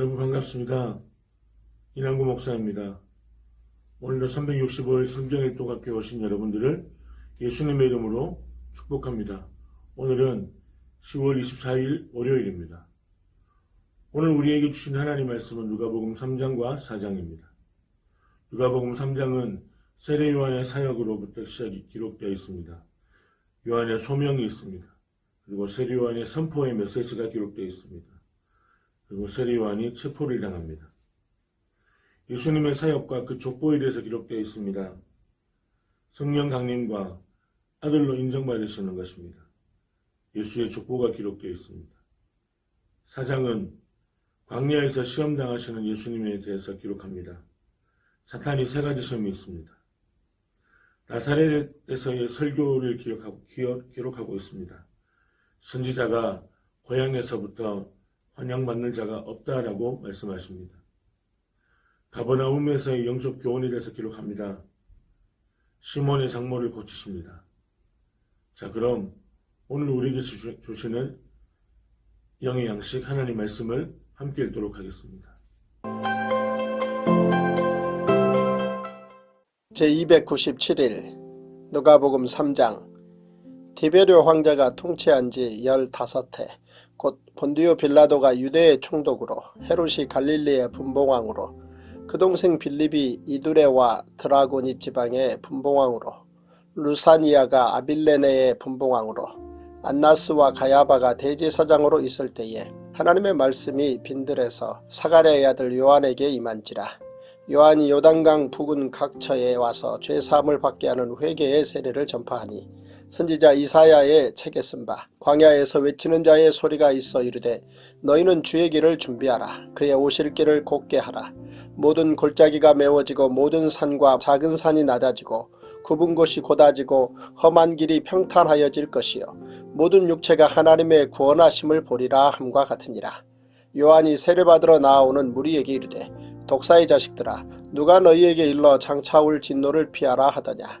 여러분 반갑습니다. 이남구 목사입니다. 오늘도 365일 성경일동학교에 오신 여러분들을 예수님의 이름으로 축복합니다. 오늘은 10월 24일 월요일입니다. 오늘 우리에게 주신 하나님 말씀은 누가복음 3장과 4장입니다. 누가복음 3장은 세례 요한의 사역으로부터 시작이 기록되어 있습니다. 요한의 소명이 있습니다. 그리고 세례 요한의 선포의 메시지가 기록되어 있습니다. 그리고 요한이 체포를 당합니다. 예수님의 사역과 그 족보에 대해서 기록되어 있습니다. 성령 강림과 아들로 인정받으시는 것입니다. 예수의 족보가 기록되어 있습니다. 사장은 광야에서 시험당하시는 예수님에 대해서 기록합니다. 사탄이 세 가지 시험이 있습니다. 나사렛에서의 설교를 기록하고, 기록하고 있습니다. 선지자가 고향에서부터 환영받는 자가 없다라고 말씀하십니다. 가버나움에서의 영적 교훈에 대해서 기록합니다. 시몬의 장모를 고치십니다. 자, 그럼 오늘 우리에게 주시는 영의 양식 하나님 말씀을 함께 읽도록 하겠습니다. 제297일 누가복음 3장 디베르 황제가 통치한 지 15해 곧 본디오 빌라도가 유대의 총독으로 헤롯이 갈릴리의 분봉왕으로 그 동생 빌립이 이두레와 드라고니 지방의 분봉왕으로 루사니아가 아빌레네의 분봉왕으로 안나스와 가야바가 대제사장으로 있을 때에 하나님의 말씀이 빈들에서 사가랴의 아들 요한에게 임한지라. 요한이 요단강 부근 각처에 와서 죄사함을 받게 하는 회개의 세례를 전파하니 선지자 이사야의 책에 쓴 바 광야에서 외치는 자의 소리가 있어 이르되 너희는 주의 길을 준비하라. 그의 오실 길을 곧게 하라. 모든 골짜기가 메워지고 모든 산과 작은 산이 낮아지고 굽은 곳이 곧아지고 험한 길이 평탄하여질 것이요. 모든 육체가 하나님의 구원하심을 보리라 함과 같으니라. 요한이 세례받으러 나아오는 무리에게 이르되 독사의 자식들아 누가 너희에게 일러 장차올 진노를 피하라 하더냐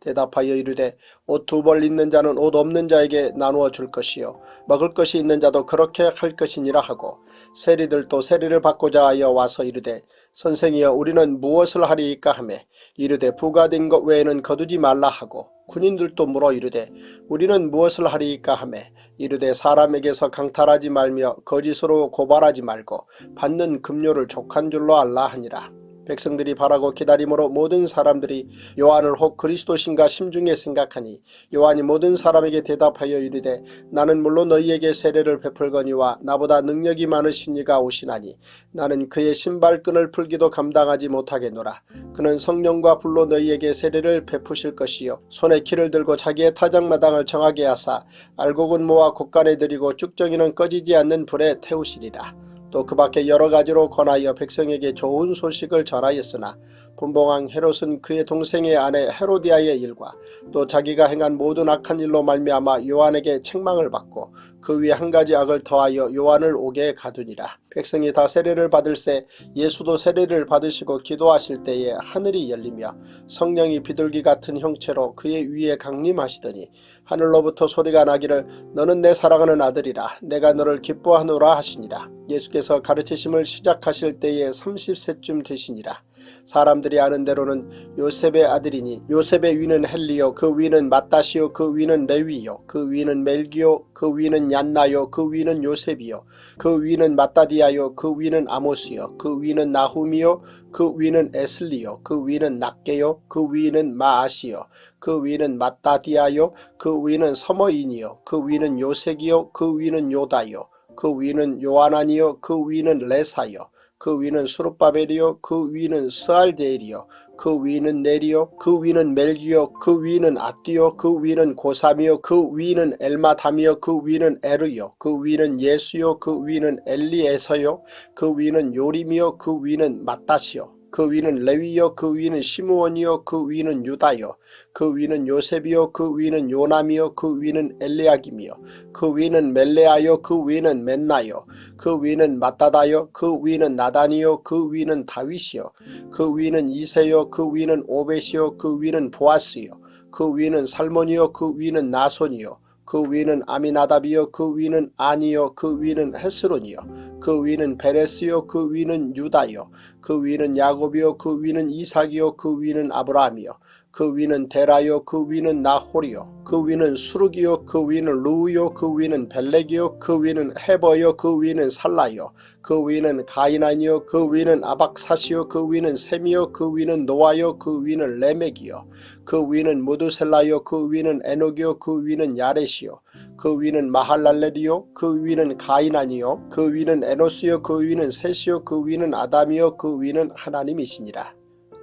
대답하여 이르되 옷 두 벌 있는 자는 옷 없는 자에게 나누어 줄 것이요 먹을 것이 있는 자도 그렇게 할 것이니라 하고 세리들도 세리를 받고자 하여 와서 이르되 선생이여 우리는 무엇을 하리이까 하매 이르되 부가 된 것 외에는 거두지 말라 하고 군인들도 물어 이르되 우리는 무엇을 하리이까 하매 이르되 사람에게서 강탈하지 말며 거짓으로 고발하지 말고 받는 급료를 족한 줄로 알라 하니라. 백성들이 바라고 기다림으로 모든 사람들이 요한을 혹 그리스도신가 심중에 생각하니 요한이 모든 사람에게 대답하여 이르되 나는 물론 너희에게 세례를 베풀거니와 나보다 능력이 많으신 이가 오시나니 나는 그의 신발끈을 풀기도 감당하지 못하겠노라. 그는 성령과 불로 너희에게 세례를 베푸실 것이요. 손에 키를 들고 자기의 타작마당을 정하게 하사 알곡은 모아 곳간에 들이고 쭉정이는 꺼지지 않는 불에 태우시리라 또 그 밖에 여러 가지로 권하여 백성에게 좋은 소식을 전하였으나 분봉왕 헤롯은 그의 동생의 아내 헤로디아의 일과 또 자기가 행한 모든 악한 일로 말미암아 요한에게 책망을 받고 그 위에 한 가지 악을 더하여 요한을 오게 가두니라. 백성이 다 세례를 받을새 예수도 세례를 받으시고 기도하실 때에 하늘이 열리며 성령이 비둘기 같은 형체로 그의 위에 강림하시더니 하늘로부터 소리가 나기를 너는 내 사랑하는 아들이라 내가 너를 기뻐하노라 하시니라. 예수께서 가르치심을 시작하실 때에 30세쯤 되시니라. 사람들이 아는 대로는 요셉의 아들이니 요셉의 위는 헬리요 그 위는 마따시요 그 위는 레위요 그 위는 멜기요 그 위는 얀나요 그 위는 요셉이요 그 위는 마따디아요 그 위는 아모스요 그 위는 나훔이요 그 위는 에슬리요 그 위는 낙게요 그 위는 마아시요 그 위는 마따디아요 그 위는 서머인이요 그 위는 요색이요 그 위는 요다요 그 위는 요하나니요 그 위는 레사요 그 위는 수르바벨이요 그 위는 스알데엘이요 그 위는 네리요 그 위는 멜기요 그 위는 아띠요 그 위는 고삼이요 그 위는 엘마담이요 그 위는 에르요 그 위는 예수요 그 위는 엘리에서요 그 위는 요림이요 그 위는 마따시요 그 위는 레위요 그 위는 시므온이요 그 위는 유다요 그 위는 요셉이요 그 위는 요남이요 그 위는 엘리야김이요 그 위는 멜레아요 그 위는 맨나요 그 위는 마따다요 그 위는 나단이요 그 위는 다윗이요 그 위는 이세요 그 위는 오벳이요 그 위는 보아스요 그 위는 살몬이요 그 위는 나손이요 그 위는 아미나답이요 그 위는 아니요 그 위는 헤스론이요 그 위는 베레스요 그 위는 유다요 그 위는 야곱이요 그 위는 이삭이요 그 위는 아브라함이요 그 위는 데라요 그 위는 나홀이요 그 위는 수르기요 그 위는 루우요 그 위는 벨렉이요 그 위는 헤버요 그 위는 살라요 그 위는 가이난이요 그 위는 아박사시요 그 위는 셈이요 그 위는 노아요 그 위는 레멕이요 그 위는 무두셀라요 그 위는 에녹이요 그 위는 야렛이요 그 위는 마할랄렐이요 그 위는 가이난이요 그 위는 에노스요 그 위는 셋이요 그 위는 아담이요 그 위는 하나님이시니라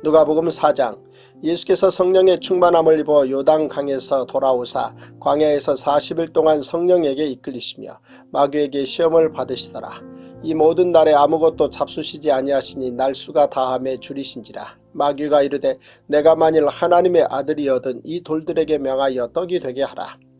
누가복음 4장 예수께서 성령의 충만함을 입어 요단 강에서 돌아오사 광야에서 40일 동안 성령에게 이끌리시며 마귀에게 시험을 받으시더라. 이 모든 날에 아무것도 잡수시지 아니하시니 날수가 다함에 줄이신지라. 마귀가 이르되 내가 만일 하나님의 아들이여든 이 돌들에게 명하여 떡이 되게 하라.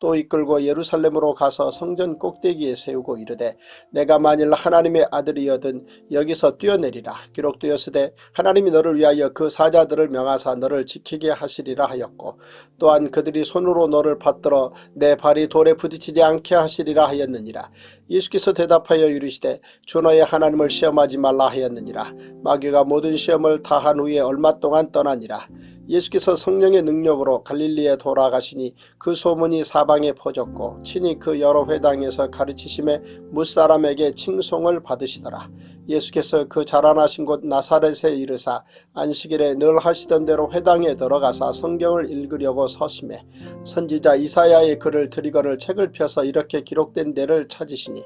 또 이끌고 예루살렘으로 가서 성전 꼭대기에 세우고 이르되 내가 만일 하나님의 아들이여든 여기서 뛰어내리라. 기록되었으되 하나님이 너를 위하여 그 사자들을 명하사 너를 지키게 하시리라 하였고 또한 그들이 손으로 너를 받들어 내 발이 돌에 부딪히지 않게 하시리라 하였느니라 예수께서 대답하여 이르시되 주 너의 하나님을 시험하지 말라 하였느니라 마귀가 모든 시험을 다한 후에 얼마 동안 떠나니라 예수께서 성령의 능력으로 갈릴리에 돌아가시니 그 소문이 사방에 퍼졌고 친히 그 여러 회당에서 가르치심에 무사람에게 칭송을 받으시더라. 예수께서 그 자라나신 곳 나사렛에 이르사 안식일에 늘 하시던 대로 회당에 들어가사 성경을 읽으려고 서심해 선지자 이사야의 글을 드리거늘 책을 펴서 이렇게 기록된 데를 찾으시니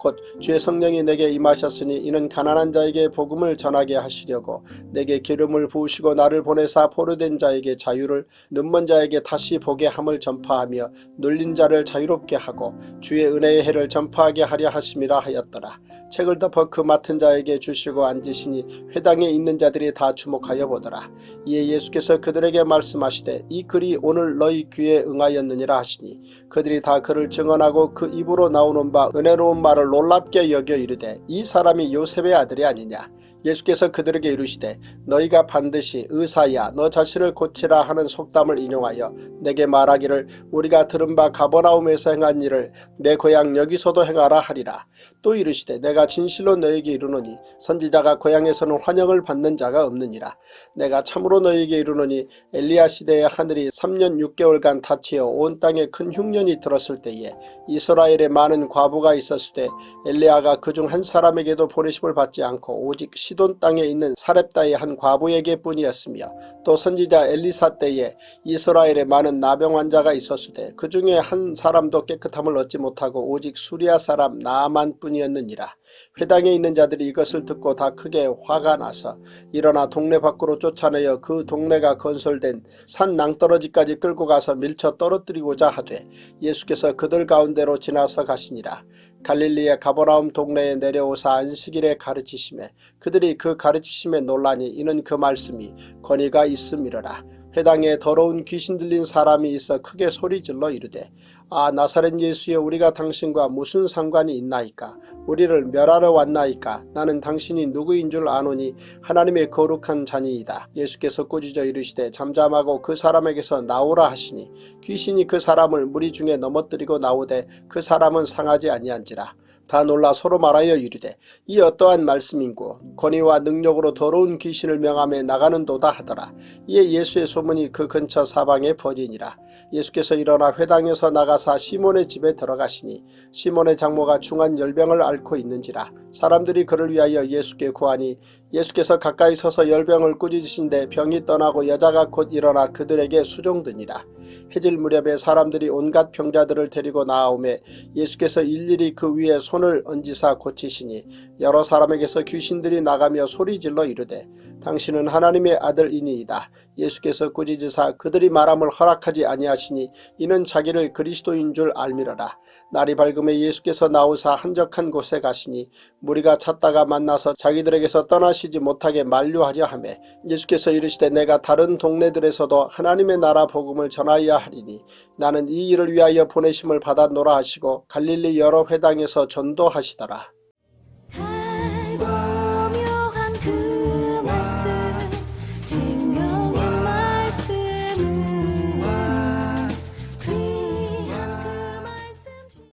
곧 주의 성령이 내게 임하셨으니 이는 가난한 자에게 복음을 전하게 하시려고 내게 기름을 부으시고 나를 보내사 포로된 자에게 자유를 눈먼 자에게 다시 보게 함을 전파하며 눌린 자를 자유롭게 하고 주의 은혜의 해를 전파하게 하려 하심이라 하였더라. 책을 덮어 그 맡은 자에게 주시고 앉으시니 회당에 있는 자들이 다 주목하여 보더라. 이에 예수께서 그들에게 말씀하시되 이 글이 오늘 너희 귀에 응하였느니라 하시니 그들이 다 그를 증언하고 그 입으로 나오는 바 은혜 로운 말을 놀랍게 여겨 이르되 이 사람이 요셉의 아들이 아니냐 예수께서 그들에게 이르시되 너희가 반드시 의사야. 너 자신을 고치라 하는 속담을 인용하여 내게 말하기를 우리가 들은 바 가버나움에서 행한 일을 내 고향 여기서도 행하라 하리라. 또 이르시되 내가 진실로 너에게 이르노니 선지자가 고향에서는 환영을 받는 자가 없느니라. 내가 참으로 너에게 이르노니 엘리야 시대의 하늘이 3년 6개월간 닫히어 온 땅에 큰 흉년이 들었을 때에 이스라엘에 많은 과부가 있었을 때 엘리야가 그 중 한 사람에게도 보내심을 받지 않고 오직 시돈 땅에 있는 사렙다의 한 과부에게 뿐이었으며 또 선지자 엘리사 때에 이스라엘에 많은 나병 환자가 있었을 때그 중에 한 사람도 깨끗함을 얻지 못하고 오직 수리아 사람 나아만 뿐이었느니라. 회당에 있는 자들이 이것을 듣고 다 크게 화가 나서 일어나 동네 밖으로 쫓아내어 그 동네가 건설된 산 낭떠러지까지 끌고 가서 밀쳐 떨어뜨리고자 하되 예수께서 그들 가운데로 지나서 가시니라. 갈릴리의 가버나움 동네에 내려오사 안식일에 가르치심에 그들이 그 가르치심에 놀라니 이는 그 말씀이 권위가 있음이러라. 회당에 더러운 귀신 들린 사람이 있어 크게 소리질러 이르되 아 나사렛 예수여 우리가 당신과 무슨 상관이 있나이까? 우리를 멸하러 왔나이까? 나는 당신이 누구인 줄 아노니 하나님의 거룩한 자니이다. 예수께서 꾸짖어 이르시되 잠잠하고 그 사람에게서 나오라 하시니 귀신이 그 사람을 무리 중에 넘어뜨리고 나오되 그 사람은 상하지 아니한지라 다 놀라 서로 말하여 이르되 이 어떠한 말씀인고 권위와 능력으로 더러운 귀신을 명함에 나가는 도다 하더라. 이에 예수의 소문이 그 근처 사방에 퍼지니라. 예수께서 일어나 회당에서 나가사 시몬의 집에 들어가시니 시몬의 장모가 중한 열병을 앓고 있는지라 사람들이 그를 위하여 예수께 구하니 예수께서 가까이 서서 열병을 꾸짖으신데 병이 떠나고 여자가 곧 일어나 그들에게 수종드니라 해질 무렵에 사람들이 온갖 병자들을 데리고 나아오매 예수께서 일일이 그 위에 손을 얹으사 고치시니 여러 사람에게서 귀신들이 나가며 소리질러 이르되 당신은 하나님의 아들이니이다. 예수께서 꾸짖으사 그들이 말함을 허락하지 아니하시니 이는 자기를 그리스도인 줄 알미러라. 날이 밝음에 예수께서 나오사 한적한 곳에 가시니 무리가 찾다가 만나서 자기들에게서 떠나시지 못하게 만류하려 하매 예수께서 이르시되 내가 다른 동네들에서도 하나님의 나라 복음을 전하여야 하리니 나는 이 일을 위하여 보내심을 받았노라 하시고 갈릴리 여러 회당에서 전도하시더라.